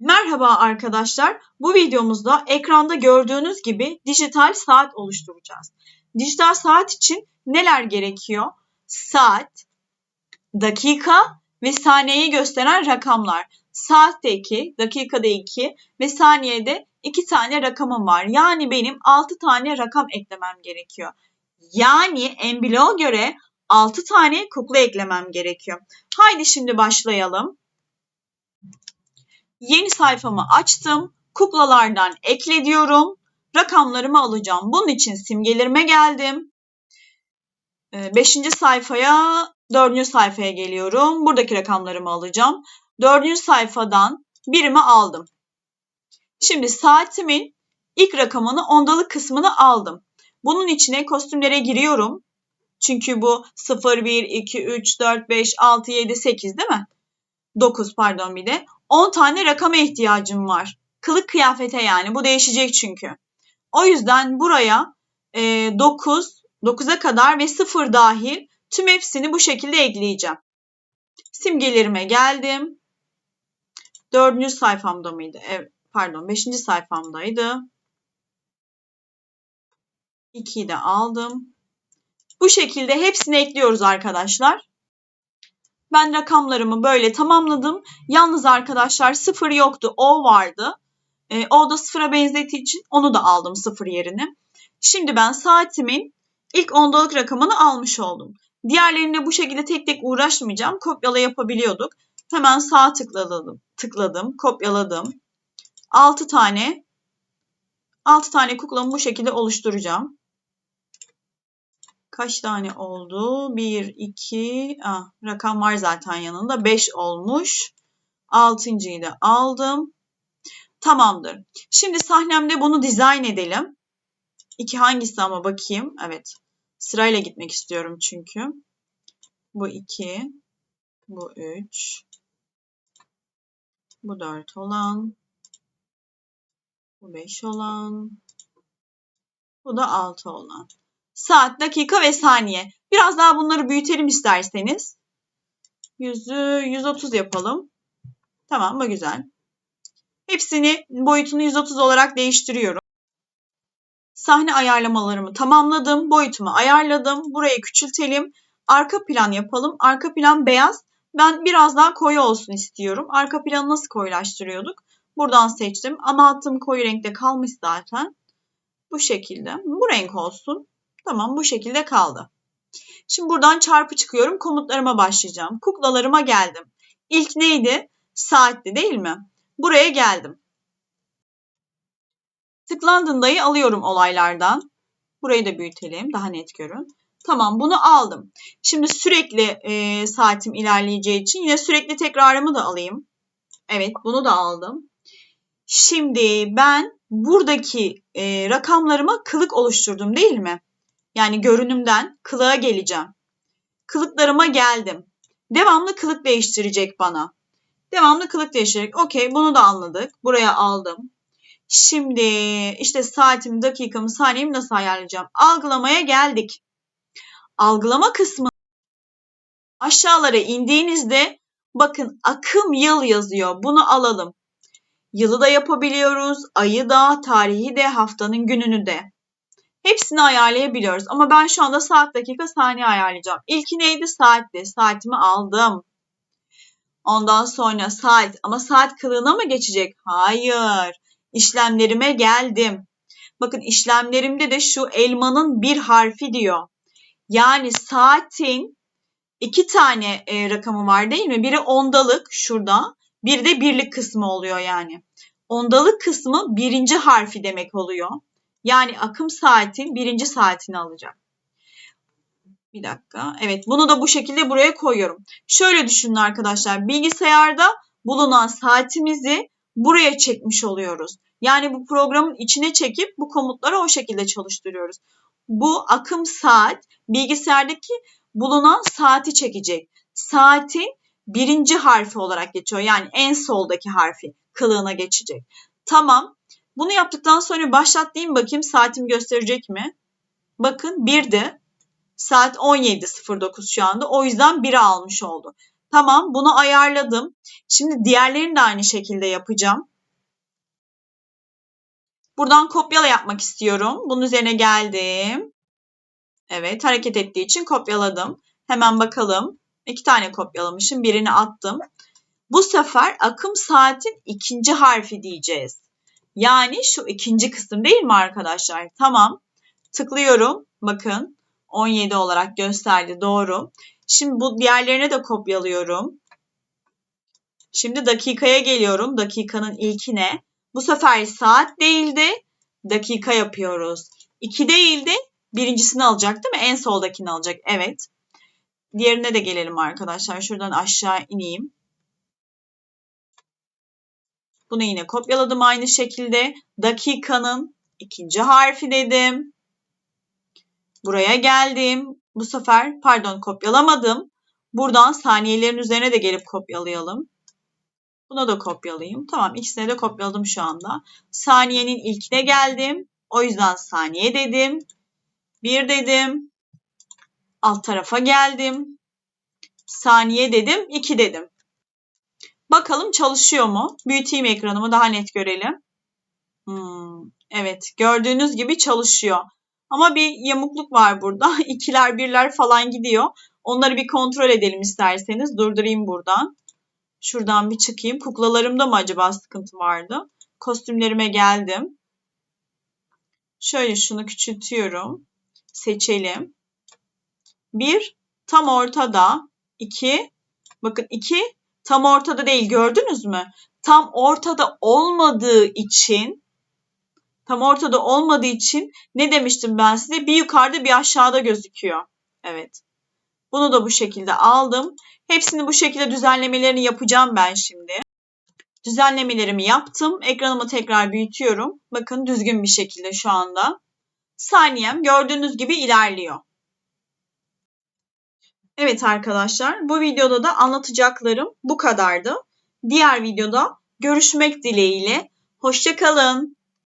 Merhaba arkadaşlar. Bu videomuzda ekranda gördüğünüz gibi dijital saat oluşturacağız. Dijital saat için neler gerekiyor? Saat, dakika ve saniyeyi gösteren rakamlar. Saatte 2, dakikada 2 ve saniyede 2 tane rakamım var. Yani benim 6 tane rakam eklemem gerekiyor. Yani en göre 6 tane kukla eklemem gerekiyor. Haydi şimdi başlayalım. Yeni sayfamı açtım. Kuklalardan ekle diyorum. Rakamlarımı alacağım. Bunun için simgelerime geldim. Ee, beşinci sayfaya, dördüncü sayfaya geliyorum. Buradaki rakamlarımı alacağım. Dördüncü sayfadan birimi aldım. Şimdi saatimin ilk rakamını ondalık kısmını aldım. Bunun içine kostümlere giriyorum. Çünkü bu 0, 1, 2, 3, 4, 5, 6, 7, 8 değil mi? 9 pardon bir de. 10 tane rakama ihtiyacım var. Kılık kıyafete yani. Bu değişecek çünkü. O yüzden buraya e, 9, 9'a kadar ve 0 dahil tüm hepsini bu şekilde ekleyeceğim. Simgelerime geldim. Dördüncü sayfamda mıydı? Evet, pardon beşinci sayfamdaydı. 2'yi de aldım. Bu şekilde hepsini ekliyoruz arkadaşlar. Ben rakamlarımı böyle tamamladım. Yalnız arkadaşlar sıfır yoktu. O vardı. E, o da sıfıra benzettiği için onu da aldım sıfır yerine. Şimdi ben saatimin ilk ondalık rakamını almış oldum. Diğerlerine bu şekilde tek tek uğraşmayacağım. Kopyala yapabiliyorduk. Hemen sağ tıkladım. Tıkladım, kopyaladım. 6 tane 6 tane kuklamı bu şekilde oluşturacağım kaç tane oldu? 1, 2, ah, rakam var zaten yanında. 5 olmuş. Altıncıyı da aldım. Tamamdır. Şimdi sahnemde bunu dizayn edelim. İki hangisi ama bakayım. Evet. Sırayla gitmek istiyorum çünkü. Bu 2. Bu 3. Bu 4 olan. Bu 5 olan. Bu da 6 olan saat, dakika ve saniye. Biraz daha bunları büyütelim isterseniz. 100'ü 130 yapalım. Tamam bu güzel. Hepsini boyutunu 130 olarak değiştiriyorum. Sahne ayarlamalarımı tamamladım. Boyutumu ayarladım. Burayı küçültelim. Arka plan yapalım. Arka plan beyaz. Ben biraz daha koyu olsun istiyorum. Arka planı nasıl koyulaştırıyorduk? Buradan seçtim. Ana hattım koyu renkte kalmış zaten. Bu şekilde. Bu renk olsun. Tamam bu şekilde kaldı. Şimdi buradan çarpı çıkıyorum. Komutlarıma başlayacağım. Kuklalarıma geldim. İlk neydi? Saatti değil mi? Buraya geldim. Tıklandığındayı alıyorum olaylardan. Burayı da büyütelim. Daha net görün. Tamam bunu aldım. Şimdi sürekli e, saatim ilerleyeceği için yine sürekli tekrarımı da alayım. Evet bunu da aldım. Şimdi ben buradaki e, rakamlarıma kılık oluşturdum değil mi? Yani görünümden kılığa geleceğim. Kılıklarıma geldim. Devamlı kılık değiştirecek bana. Devamlı kılık değiştirecek. Okey bunu da anladık. Buraya aldım. Şimdi işte saatimi, dakikamı, saniyemi nasıl ayarlayacağım? Algılamaya geldik. Algılama kısmı aşağılara indiğinizde bakın akım yıl yazıyor. Bunu alalım. Yılı da yapabiliyoruz. Ayı da, tarihi de, haftanın gününü de. Hepsini ayarlayabiliyoruz. Ama ben şu anda saat, dakika, saniye ayarlayacağım. İlki neydi? Saatti. Saatimi aldım. Ondan sonra saat. Ama saat kılığına mı geçecek? Hayır. İşlemlerime geldim. Bakın işlemlerimde de şu elmanın bir harfi diyor. Yani saatin iki tane e, rakamı var değil mi? Biri ondalık şurada. Bir de birlik kısmı oluyor yani. Ondalık kısmı birinci harfi demek oluyor. Yani akım saatin birinci saatini alacağım. Bir dakika. Evet bunu da bu şekilde buraya koyuyorum. Şöyle düşünün arkadaşlar. Bilgisayarda bulunan saatimizi buraya çekmiş oluyoruz. Yani bu programın içine çekip bu komutları o şekilde çalıştırıyoruz. Bu akım saat bilgisayardaki bulunan saati çekecek. Saatin birinci harfi olarak geçiyor. Yani en soldaki harfi kılığına geçecek. Tamam. Bunu yaptıktan sonra başlat diyeyim bakayım saatim gösterecek mi? Bakın 1'di. Saat 17.09 şu anda. O yüzden 1'i almış oldu. Tamam bunu ayarladım. Şimdi diğerlerini de aynı şekilde yapacağım. Buradan kopyala yapmak istiyorum. Bunun üzerine geldim. Evet hareket ettiği için kopyaladım. Hemen bakalım. İki tane kopyalamışım. Birini attım. Bu sefer akım saatin ikinci harfi diyeceğiz. Yani şu ikinci kısım değil mi arkadaşlar? Tamam. Tıklıyorum. Bakın 17 olarak gösterdi. Doğru. Şimdi bu diğerlerine de kopyalıyorum. Şimdi dakikaya geliyorum. Dakikanın ilkine. Bu sefer saat değildi. Dakika yapıyoruz. 2 değildi. Birincisini alacak değil mi? En soldakini alacak. Evet. Diğerine de gelelim arkadaşlar. Şuradan aşağı ineyim. Bunu yine kopyaladım aynı şekilde. Dakikanın ikinci harfi dedim. Buraya geldim. Bu sefer pardon kopyalamadım. Buradan saniyelerin üzerine de gelip kopyalayalım. Buna da kopyalayayım. Tamam ikisine de kopyaladım şu anda. Saniyenin ilkine geldim. O yüzden saniye dedim. Bir dedim. Alt tarafa geldim. Saniye dedim. iki dedim. Bakalım çalışıyor mu? Büyüteyim ekranımı daha net görelim. Hmm, evet gördüğünüz gibi çalışıyor. Ama bir yamukluk var burada. İkiler birler falan gidiyor. Onları bir kontrol edelim isterseniz. Durdurayım buradan. Şuradan bir çıkayım. Kuklalarımda mı acaba sıkıntı vardı? Kostümlerime geldim. Şöyle şunu küçültüyorum. Seçelim. Bir tam ortada. İki. Bakın iki tam ortada değil gördünüz mü? Tam ortada olmadığı için tam ortada olmadığı için ne demiştim ben size? Bir yukarıda bir aşağıda gözüküyor. Evet. Bunu da bu şekilde aldım. Hepsini bu şekilde düzenlemelerini yapacağım ben şimdi. Düzenlemelerimi yaptım. Ekranımı tekrar büyütüyorum. Bakın düzgün bir şekilde şu anda. Saniyem gördüğünüz gibi ilerliyor. Evet arkadaşlar bu videoda da anlatacaklarım bu kadardı. Diğer videoda görüşmek dileğiyle. Hoşçakalın.